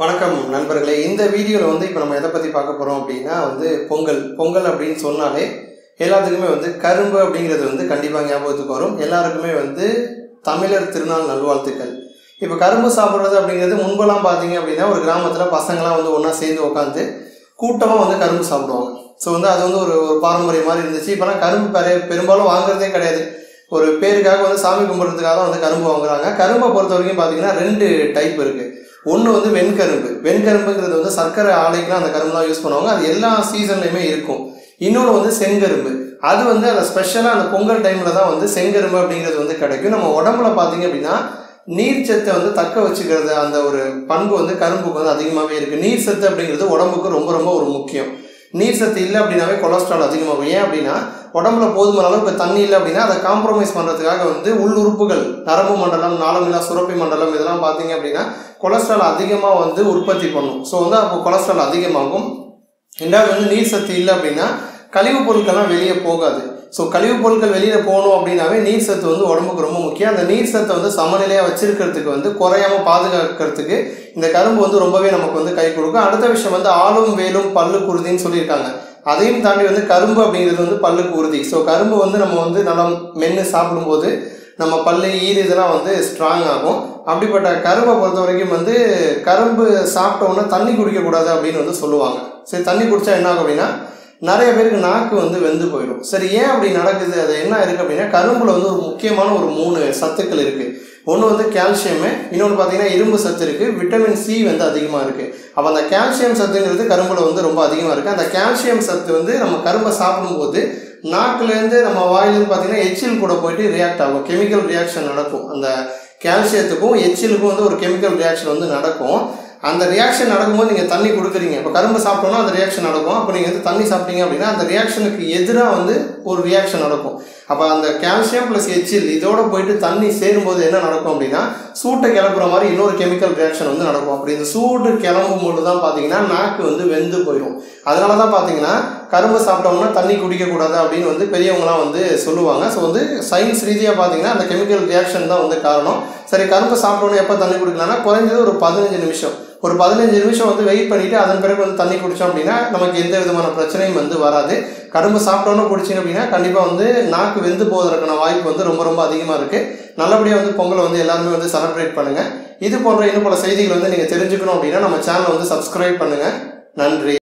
வணக்கம் நண்பர்களே. இந்த வீடியோவில் வந்து இப்போ நம்ம எதை பற்றி பார்க்க போகிறோம் அப்படின்னா வந்து பொங்கல். பொங்கல் அப்படின்னு சொன்னாலே எல்லாத்துக்குமே வந்து கரும்பு அப்படிங்கிறது வந்து கண்டிப்பாக ஞாபகத்துக்கு வரும். எல்லாருக்குமே வந்து தமிழர் திருநாள் நல்வாழ்த்துக்கள். இப்போ கரும்பு சாப்பிட்றது அப்படிங்கிறது முன்பெல்லாம் பார்த்தீங்க அப்படின்னா ஒரு கிராமத்தில் பசங்களாம் வந்து ஒன்றா சேர்ந்து உட்காந்து கூட்டமாக வந்து கரும்பு சாப்பிடுவாங்க. ஸோ வந்து அது வந்து ஒரு ஒரு பாரம்பரிய மாதிரி இருந்துச்சு. இப்போலாம் கரும்பு பெரிய பெரும்பாலும் வாங்குறதே கிடையாது. ஒரு பேருக்காக வந்து சாமி கும்பிட்றதுக்காக தான் வந்து கரும்பு வாங்குறாங்க. கரும்பை பொறுத்த வரைக்கும் பார்த்தீங்கன்னா ரெண்டு டைப் இருக்குது ஒன்று வந்து வெண்கரும்பு. வெண்கரும்புங்கிறது வந்து சர்க்கரை ஆலைக்கெலாம் அந்த கரும்புலாம் யூஸ் பண்ணுவாங்க. அது எல்லா சீசன்லையுமே இருக்கும். இன்னொன்று வந்து செங்கரும்பு. அது வந்து அந்த ஸ்பெஷலாக அந்த பொங்கல் டைமில் தான் வந்து செங்கரும்பு அப்படிங்கிறது வந்து கிடைக்கும். நம்ம உடம்புல பார்த்தீங்க அப்படின்னா நீர்ச்சத்தை வந்து தக்க வச்சுக்கிறது அந்த ஒரு பண்பு வந்து கரும்புக்கு வந்து அதிகமாகவே இருக்குது நீர் சத்து அப்படிங்கிறது உடம்புக்கு ரொம்ப ரொம்ப ஒரு முக்கியம். நீர் சத்து இல்லை அப்படின்னாவே கொலஸ்ட்ரால் அதிகமாகும். ஏன் அப்படின்னா உடம்புல போதுமான அளவுக்கு தண்ணி இல்லை அப்படின்னா அதை காம்ப்ரமைஸ் பண்ணுறதுக்காக வந்து உள்ளுறுப்புகள் நரம்பு மண்டலம் நாளமில்லா சுரப்பி மண்டலம் இதெல்லாம் பார்த்தீங்க அப்படின்னா கொலஸ்ட்ரால் அதிகமாக வந்து உற்பத்தி பண்ணும். ஸோ வந்து அப்போ கொலஸ்ட்ரால் அதிகமாகும். ரெண்டாவது வந்து நீர் சத்து இல்லை அப்படின்னா கழிவுப் பொருட்கள்லாம் வெளியே போகாது. ஸோ கழிவுப் பொருட்கள் வெளியில் போகணும் அப்படின்னாவே நீர் சத்து வந்து உடம்புக்கு ரொம்ப முக்கியம். அந்த நீர் சத்தை வந்து சமநிலையாக வச்சிருக்கிறதுக்கு வந்து குறையாம பாதுகாக்கிறதுக்கு இந்த கரும்பு வந்து ரொம்பவே நமக்கு வந்து கை கொடுக்கும். அடுத்த விஷயம் வந்து ஆளும் வேலும் பல்லு குருதின்னு சொல்லியிருக்காங்க. அதையும் தாண்டி வந்து கரும்பு அப்படிங்கிறது வந்து பல்லுக்கு உறுதி. ஸோ கரும்பு வந்து நம்ம வந்து நல்லா மென்று சாப்பிடும்போது நம்ம பல்லு ஈறு இதெல்லாம் வந்து ஸ்ட்ராங் ஆகும். அப்படிப்பட்ட கரும்பை பொறுத்த வரைக்கும் வந்து கரும்பு சாப்பிட்டோன்னா தண்ணி குடிக்கக்கூடாது அப்படின்னு வந்து சொல்லுவாங்க. சரி தண்ணி குடித்தா என்ன ஆகும் அப்படின்னா நிறைய பேருக்கு நாக்கு வந்து வெந்து போயிடும். சரி ஏன் அப்படி நடக்குது? அது என்ன இருக்குது அப்படின்னா கரும்பில் வந்து ஒரு முக்கியமான ஒரு மூணு சத்துக்கள் இருக்குது ஒன்று வந்து கால்சியமு இன்னொன்று பார்த்தீங்கன்னா இரும்பு சத்து இருக்குது விட்டமின் சி வந்து அதிகமாக இருக்குது அப்போ அந்த கால்சியம் சத்துங்கிறது கரும்பில் வந்து ரொம்ப அதிகமாக இருக்குது அந்த கால்சியம் சத்து வந்து நம்ம கரும்பை சாப்பிடும்போது நாக்குலேருந்து நம்ம வாயிலேருந்து பார்த்தீங்கன்னா எச்சில் கூட போயிட்டு ரியாக்ட் ஆகும். கெமிக்கல் ரியாக்ஷன் நடக்கும். அந்த கால்சியத்துக்கும் எச்சிலுக்கும் வந்து ஒரு கெமிக்கல் ரியாக்ஷன் வந்து நடக்கும். அந்த ரியாக்ஷன் நடக்கும்போது நீங்கள் தண்ணி கொடுக்குறீங்க. இப்போ கரும்பு சாப்பிட்டோம்னா அந்த ரியாக்ஷன் நடக்கும். அப்போ நீங்கள் வந்து தண்ணி சாப்பிட்டீங்க அப்படின்னா அந்த ரியாக்ஷனுக்கு எதிராக வந்து ஒரு ரியாக்ஷன் நடக்கும். அப்போ அந்த கால்சியம் ப்ளஸ் எச்சில் இதோட போயிட்டு தண்ணி சேரும்போது என்ன நடக்கும் அப்படின்னா சூட்டை கிளப்புற மாதிரி இன்னொரு கெமிக்கல் ரியாக்ஷன் வந்து நடக்கும். அப்படி இந்த சூடு கிளம்பும் போது தான் பார்த்தீங்கன்னா நாக்கு வந்து வெந்து போயிடும். அதனால தான் பார்த்தீங்கன்னா கரும்பு சாப்பிட்டோம்னா தண்ணி குடிக்கக்கூடாது அப்படின்னு வந்து பெரியவங்களாம் வந்து சொல்லுவாங்க. ஸோ வந்து சயின்ஸ் ரீதியாக பார்த்தீங்கன்னா அந்த கெமிக்கல் ரியாக்ஷன் தான் வந்து காரணம். சரி கரும்பு சாப்பிட்டோன்னே எப்போ தண்ணி குடிக்கலாம்னா குறைஞ்சது ஒரு பதினஞ்சு நிமிஷம். ஒரு பதினஞ்சு நிமிஷம் வந்து வெயிட் பண்ணிவிட்டு அதன் பிறகு வந்து தண்ணி குடித்தோம் அப்படின்னா நமக்கு எந்த விதமான பிரச்சனையும் வந்து வராது. கரும்பு சாப்பிட்டோன்னு குடிச்சிங்க அப்படின்னா கண்டிப்பாக வந்து நாக்கு வெந்து போவதற்கான வாய்ப்பு வந்து ரொம்ப ரொம்ப அதிகமாக இருக்குது நல்லபடியாக வந்து பொங்கலை வந்து எல்லாருமே வந்து செலிப்ரேட் பண்ணுங்கள் இது போன்ற இன்னும் பல செய்திகள் வந்து நீங்கள் தெரிஞ்சுக்கணும் அப்படின்னா நம்ம சேனலை வந்து சப்ஸ்கிரைப் பண்ணுங்கள் நன்றி.